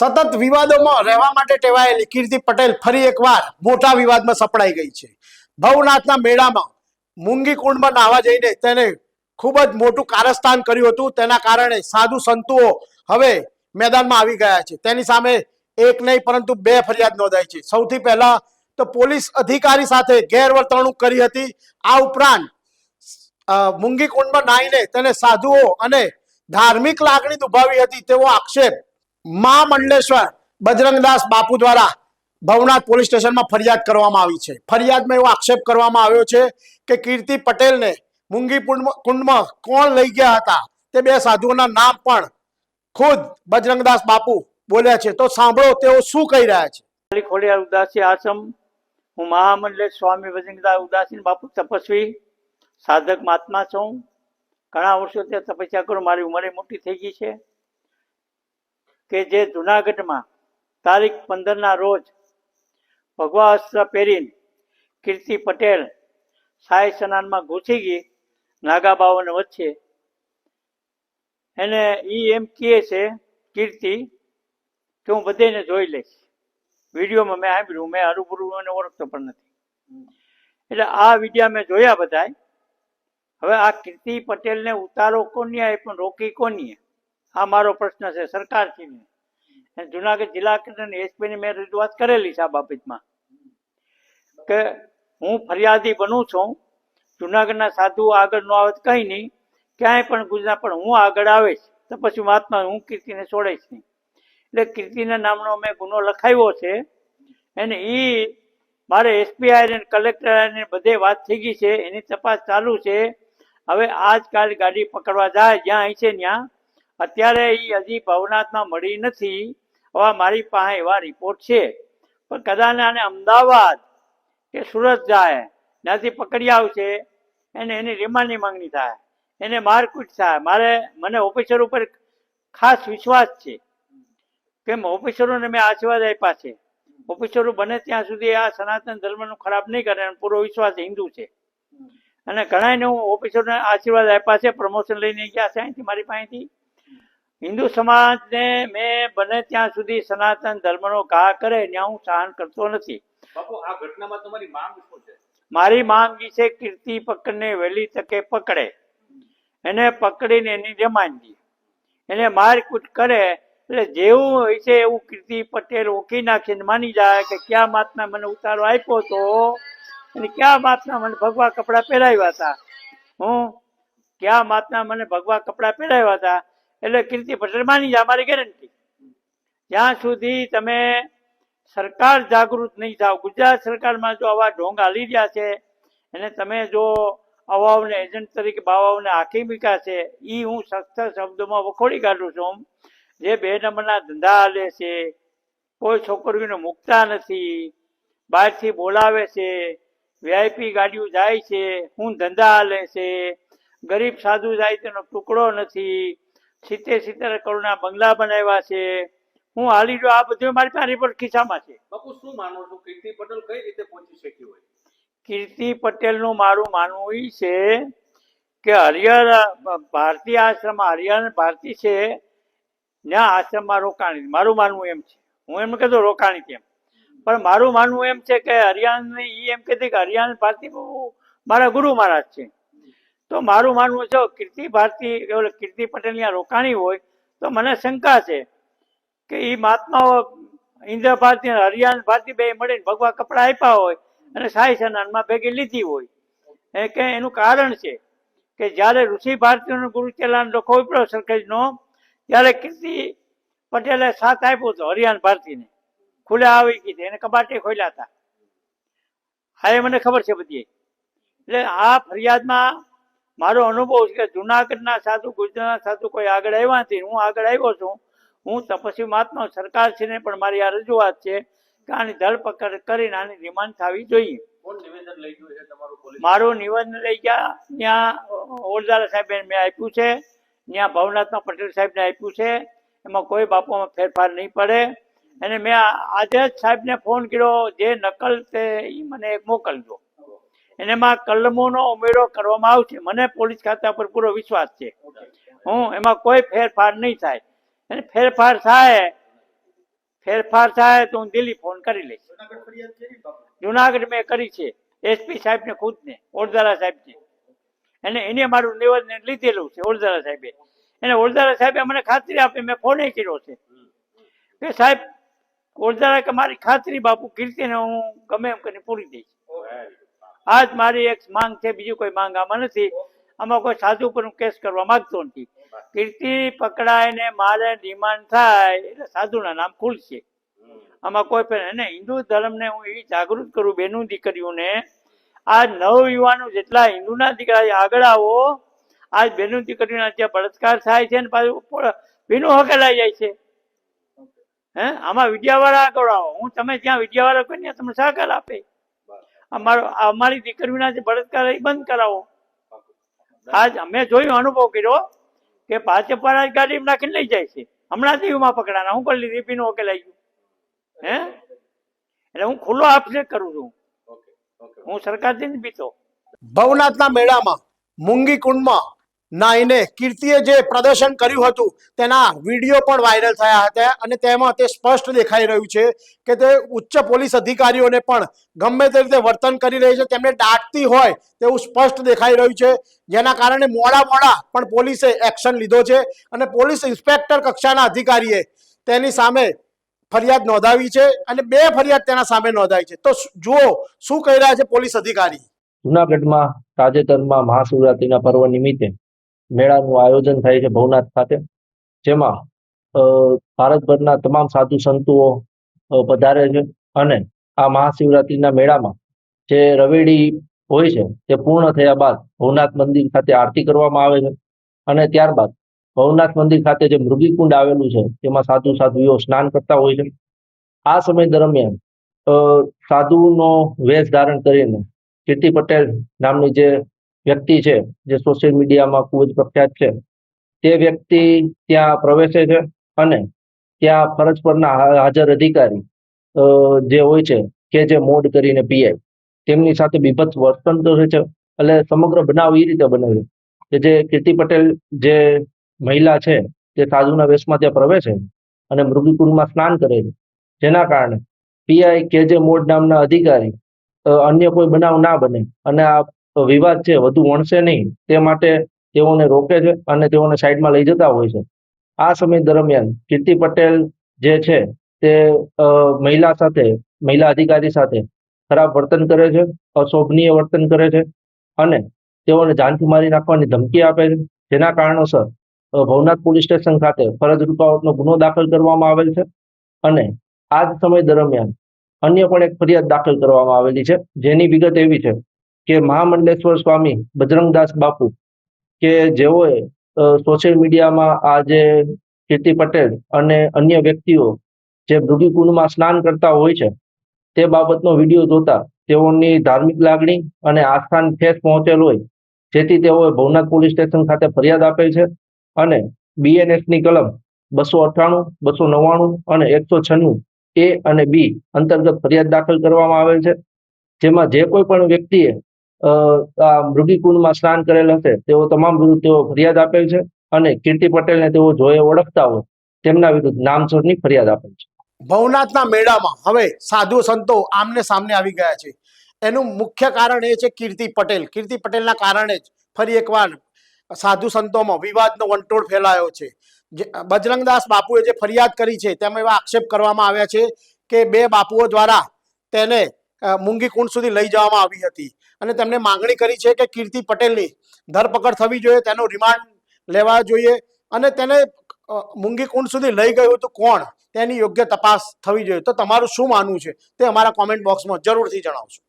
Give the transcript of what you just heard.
સતત વિવાદોમાં રહેવા માટે ટેવાયેલી કીર્તિ પટેલ ફરી એકવાર મોટા વિવાદમાં સપડાઈ ગઈ છે. ભવનાથના મેળામાં મૂંગી કુંડમાં નાહવા જઈને તેને ખૂબ જ મોટું કારસ્તાન કર્યું હતું. તેના કારણે સાધુ સંતુઓ હવે મેદાનમાં આવી ગયા છે. તેની સામે એક નહીં, પરંતુ બે ફરિયાદ નોંધાઈ છે. સૌથી પહેલા તો પોલીસ અધિકારી સાથે ગેરવર્તણૂક કરી હતી. આ ઉપરાંત મૂંગી કુંડમાં નાહીને તેને સાધુઓ અને ધાર્મિક લાગણી દુભાવી હતી તેવો આક્ષેપ મા મંડલેશ્વર, બજરંગદાસ બાપુ દ્વારા ભવનાથ પોલીસ સ્ટેશનમાં ફરિયાદ કરવામાં આવી છે. ફરિયાદમાં એવો આક્ષેપ કરવામાં આવ્યો છે કે કીર્તિ પટેલને મુંગી કુંડમાં કોણ લઈ ગયા હતા? તે બે સાધુઓના નામ પણ ખુદ બજરંગદાસ બાપુ બોલ્યા છે. તો સાંભળો તેઓ શું કહી રહ્યા છે. ખોડિયાર ઉદાસી આશ્રમ, હું મહામંડલેશ સ્વામી બજરંગદાસ ઉદાસીન બાપુ તપસ્વી, સાધક મહાત્મા છું. ઘણા વર્ષો ત્યાં તપસ્યા કરું, મારી ઉંમરે મોટી થઈ ગઈ છે. કે જે જુનાગઢમાં તારીખ પંદરના રોજ ભગવા અસ્ત્ર પહેરીને કીર્તિ પટેલ સાય સ્નાનમાં ઘૂસી ગઈ નાગા બાવન વચ્ચે. એને ઈ એમ કહે છે, કીર્તિ કે હું બધેને જોઈ લઈશ. વિડીયોમાં મેં સાંભળ્યું, મેં હરુભરું એને ઓળખતો પણ નથી. એટલે આ વિડીયા મેં જોયા બધાય. હવે આ કીર્તિ પટેલને ઉતારો કોની એ પણ રોકી કોની આ મારો પ્રશ્ન છે સરકારશ્રીને. જુનાગઢ જિલ્લા કલેક્ટર એસપીની મેં રજૂઆત કરેલી છે આ બાબતમાં કે હું ફરિયાદી બનું છું, જુનાગઢના સાધુ આગળ ન આવે કંઈ નહીં, ક્યાંય પણ ગુજરાત પણ હું આગળ આવીશ, તો પછી મહાત્મા હું કીર્તિને છોડીશ નહીં. એટલે કીર્તિના નામનો મેં ગુનો લખાવ્યો છે અને એ મારે એસપીઆઈ ને કલેક્ટર બધે વાત થઈ ગઈ છે, એની તપાસ ચાલુ છે. હવે આજકાલ ગાડી પકડવા જાય, જ્યાં અહીં છે ત્યાં અત્યારે એ હજી ભવનાથમાં મળી નથી. હવે મારી પાસે એવા રિપોર્ટ છે. પણ કદાચ આને અમદાવાદ કે સુરત જાય ત્યાંથી પકડી આવશે એને એની રિમાન્ડની માંગણી થાય. એને મારકૂટ થાય. મારે મને ઓફિસર ઉપર ખાસ વિશ્વાસ છે કેમ ઓફિસરોને મેં આશીર્વાદ આપ્યા છે. ઓફિસરો બને ત્યાં સુધી આ સનાતન ધર્મનું ખરાબ નહીં કરે અને પૂરો વિશ્વાસ હિન્દુ છે. અને ઘણાને હું ઓફિસરોને આશીર્વાદ આપ્યા છે. પ્રમોશન લઈને ગયા છે અહીંથી મારી પાસેથી. હિન્દુ સમાજને મેં બને ત્યાં સુધી સનાતન ધર્મનો ઘા કરે ત્યાં હું સહન કરતો નથી. બાપુ આ ઘટનામાં તમારી માંગ શું છે? મારી માંગ છે કીર્તિ પકડને વહેલી તકે પકડે. એને પકડીને એની રિમાન્ડ દે. એને મારકૂટ કરે. એટલે જેવું હોય છે એવું કીર્તિ પટેલ ઓકી નાખીને માની જાય કે ક્યાં માતના મને ઉતારો આપ્યો હતો અને ક્યાં માતના મને ભગવા કપડાં પહેરાવ્યા હતા? હું? ક્યાં માતના મને ભગવા કપડાં પહેરાવ્યા હતા? એટલે કીર્તિ પટેલ માની જાય અમારી ગેરંટી જ્યાં સુધી તમે સરકાર જાગૃત નહીં થાવ, ગુજરાત સરકારમાં જો આવા ઢોંગ હાલી રહ્યા છે, અને તમે જો અવાઓને એજન્ટ તરીકે બાવાઓને આખી છે એ હું સખ્ત શબ્દોમાં વખોડી કાઢું છું. જે બે નંબરના ધંધા હાલે છે, કોઈ છોકરીઓને મૂકતા નથી, બહારથી બોલાવે છે, વીઆઈપી ગાડીઓ જાય છે, હું ધંધા હાલે છે, ગરીબ સાધુ જાય તેનો ટુકડો નથી સિત્તેર સિત્તેર કરોડના બંગલા બનાવ્યા છે. હું હાલી જો આ બધું મારી પાસે રિપોર્ટ ખિસ્સામાં છે. બાપુ શું માનો છો? કીર્તિ પટેલ કઈ રીતે પહોંચી શકી હોય? કીર્તિ પટેલનું મારું માનવું એ છે કે હરિહર ભારતીય આશ્રમ હરિહર ભારતી છે ના આશ્રમમાં રોકાણી. મારું માનવું એમ છે. હું એમ કહેતો રોકાણી કેમ? પણ મારું માનવું એમ છે કે હરિયાણ એ એમ કહેતી કે હરિયાણ ભારતી મારા ગુરુ મહારાજ છે. તો મારું માનવું છે કીર્તિ ભારતી કીર્તિ પટેલ આ રોકાણી હોય, તો મને શંકા છે કે એ મહાત્માઓ ઇન્દ્ર ભારતી અને હરિયાણ ભારતી બે મળીને ભગવા કપડા આપ્યા હોય અને સાઈ સનાનમાં ભેગી લીધી હોય. એ કે એનું કારણ છે કે જ્યારે ઋષિ ભારતીઓનો ગુરુ ચેલાન લખો ઉપડ્યો સરખેજનો, ત્યારે કીર્તિ પટેલે સાથ આપ્યો હતો હરિયાણ ભારતીને. ખુલ્લે આવી કીધી એને કબાટે ખોલ્યા હતા. હા, એ મને ખબર છે બધી. એટલે આ ફરિયાદમાં મારો અનુભવ છે કે જુનાગઢના સાધુ ગુજરાતના સાધુ કોઈ આગળ આવ્યા નથી. હું આગળ આવ્યો છું. હું તપસ્વી મહાત્મા સરકારશ્રીને પણ મારી આ રજૂઆત છે કે આની ધરપકડ કરીને આની રિમાન્ડ થવી જોઈએ. મારું નિવેદન લઈ ગયા ત્યાં ઓરદારા સાહેબે મેં આપ્યું છે. ત્યાં ભવનાથના પટેલ સાહેબને આપ્યું છે. એમાં કોઈ બાપોમાં ફેરફાર નહીં પડે. અને મેં આજે જ સાહેબને ફોન કર્યો જે નકલ તે ઈ મને મોકલજો. અને એમાં કલમોનો ઉમેરો કરવામાં આવશે. મને પોલીસ ખાતા પર પૂરો વિશ્વાસ છે. હું એમાં કોઈ ફેરફાર નહીં થાય. અને ફેરફાર થાય ફેરફાર થાય તો હું દિલ્હી ફોન કરી લઈશ. જુનાગઢ મેં કરી છે. એસપી સાહેબને ખુદને ઓરદારા સાહેબને. અને એને મારું નિવેદન લીધેલું છે ઓરદારા સાહેબે. એને ઓરદારા સાહેબે મને ખાતરી આપી, મેં ફોને કર્યો છે. કે સાહેબ ઓરદારા કે મારી ખાતરી બાપુ કીર્તિને હું ગમે એમ કરીને પૂરી દઈશ. આ જ મારી એક માંગ છે, બીજું કોઈ માંગ આમાં નથી. આમાં કોઈ સાધુ પર હું કેસ કરવા માંગતો નથી. કીર્તિ પકડાય ને મારે ડિમાન્ડ થાય એટલે સાધુના નામ ખુલશે. આમાં કોઈ પણ, અને હિન્દુ ધર્મને હું એવી જાગૃત કરું બેનું દીકરીઓને, આ નવ યુવાનો જેટલા હિન્દુના દીકરા આગળ આવો, આજ બેનું દીકરીઓના જે બળાત્કાર થાય છે ને પાછું ભીનું હકેલાઈ જાય છે. હે? આમાં વિદ્યાવાળા આગળ આવો. હું, તમે જ્યાં વિદ્યાવાળા કોઈ ત્યાં તમને સહકાર આપે. અમારો અમારી દીકરીના જે બળાત્કાર એ બંધ કરાવો. આજ અમે જોયું અનુભવ કર્યો કે ભાજપ વાળા જ ગાડી નાખીને લઈ જાય છે. હમણાં દીવમાં પકડાના. હું કરી લીધી? પીનું ઓકેલાઈ ગયું. હે? એટલે હું ખુલ્લો આપશે કરું છું. Okay okay. હું સરકારથી જ બીતો ભવનાથના મેળામાં મુંગી કુંડમાં નાઈને કીર્તિએ જે પ્રદર્શન કર્યું હતું, તેના વીડિયો પણ વાયરલ થયા હતા અને તેમાં તે સ્પષ્ટ દેખાઈ રહ્યું છે કે તે ઉચ્ચ પોલીસ અધિકારીઓને પણ ગમે તે રીતે વર્તન કરી રહી છે. તેમને દાટતી હોય તેવું સ્પષ્ટ દેખાઈ રહ્યું છે, જેના કારણે મોડા મોડા પણ પોલીસે એક્શન લીધો છે અને પોલીસ ઇન્સ્પેક્ટર કક્ષાના અધિકારીએ તેની સામે ફરિયાદ નોંધાવી છે અને બે ફરિયાદ તેના સામે નોંધાઈ છે. તો જુઓ, શું કહી રહ્યા છે પોલીસ અધિકારી? જુનાગઢમાં તાજેતરમાં મહાશિવરાત્રિના પર્વ નિમિત્તે મેળાનું આયોજન થાય છે ભવનાથ ખાતે. જેમાં ભારતભરના તમામ સાધુ સંતુઓ પધારે છે અને આ મહાશિવરાત્રિના મેળામાં જે રવેડી હોય છે તે પૂર્ણ થયા બાદ ભવનાથ મંદિર ખાતે આરતી કરવામાં આવે છે. અને ત્યારબાદ ભવનાથ મંદિર ખાતે જે મૃગીકુંડ આવેલું છે તેમાં સાધુ સાધ્વીઓ સ્નાન કરતા હોય છે. આ સમય દરમિયાન સાધુનો વેશ ધારણ કરીને કીર્તિ પટેલ નામની જે વ્યક્તિ છે, જે સોશિયલ મીડિયામાં ખૂબ જ પ્રખ્યાત છે. તે વ્યક્તિ ત્યાં પ્રવેશે છે અને ત્યાં ફરજ પરના હાજર અધિકારી જે હોય છે, કે જે મોડ કરીને પીઆઈ તેમની સાથે બીભત્સ વર્તન કરે છે, એટલે સમગ્ર બનાવ એ રીતે બને છે કે જે કીર્તિ પટેલ જે મહિલા છે, તે સાધુના વેશમાં ત્યાં પ્રવેશે અને મૃગીકુંડમાં સ્નાન કરે છે. જેના કારણે પીઆઈ કે જે મોડ નામના અધિકારી અન્ય કોઈ બનાવ ના બને અને આ વિવાદ છે, વધુ વણશે નહીં. તે માટે તેઓને રોકે છે અને તેઓને સાઈડમાં લઈ જતા હોય છે. આ સમય દરમિયાન કીર્તિ પટેલ જે છે તે મહિલા સાથે, મહિલા અધિકારી સાથે ખરાબ વર્તન કરે છે, અશોભનીય વર્તન કરે છે અને તેઓને જાનથી મારી નાખવાની ધમકી આપે છે. જેના કારણોસર ભવનાથ પોલીસ સ્ટેશન ખાતે ફરજ રૂકાવટનો ગુનો દાખલ કરવામાં આવેલ છે અને આ જ સમય દરમિયાન અન્ય પણ એક ફરિયાદ દાખલ કરવામાં આવેલી છે. જેની વિગત એવી છે કે મહામંડલેશ્વર સ્વામી બજરંગદાસ બાપુ કે જેઓએ સોશિયલ મીડિયામાં આ જે કીર્તિ પટેલ અને અન્ય વ્યક્તિઓ જે મૃગીકુંડમાં સ્નાન કરતા હોય છે, તે બાબતનો વીડિયો જોતા તેઓની ધાર્મિક લાગણી અને આસ્થાન ઠેસ પહોંચેલ હોય, જેથી તેઓએ ભવનાથ પોલીસ સ્ટેશન ખાતે ફરિયાદ આપેલ છે અને બીએનએસની કલમ બસો અઠ્ઠાણું, બસો નવ્વાણું અને એકસો છન્નું એ અને બી અંતર્ગત ફરિયાદ દાખલ કરવામાં આવેલ છે, જેમાં જે કોઈ પણ વ્યક્તિએ મૃગીકુંડમાં સ્નાન કરેલ હશે. તેઓ તમામ વિરુદ્ધ તેઓ ફરિયાદ આપેલ છે અને કીર્તિ પટેલને તેઓ જોએ ઓળખતા હોય તેમના વિરુદ્ધ નામસરની ફરિયાદ આપેલ છે. ભવનાથના મેળામાં હવે સાધુ સંતો આમને સામને આવી ગયા છે. એનું મુખ્ય કારણ એ છે કીર્તિ પટેલ. કીર્તિ પટેલના કારણે જ ફરી એકવાર સાધુ સંતોમાં વિવાદનો વંટોળ ફેલાયો છે. બજરંગદાસ બાપુએ જે ફરિયાદ કરી છે તેમાં એવા આક્ષેપ કરવામાં આવ્યા છે કે બે બાપુઓ દ્વારા તેને મૂંગી કુંડ સુધી લઈ જવામાં આવી હતી. અને તેમણે માંગણી કરી છે કે કીર્તિ પટેલની ધરપકડ થવી જોઈએ, તેનો રિમાન્ડ લેવા જોઈએ અને તેને મૂંગી કુંડ સુધી લઈ ગયું હતું કોણ? તેની યોગ્ય તપાસ થવી જોઈએ. તો તમારું શું માનવું છે? તે અમારા કોમેન્ટ બોક્સમાં જરૂરથી જણાવશો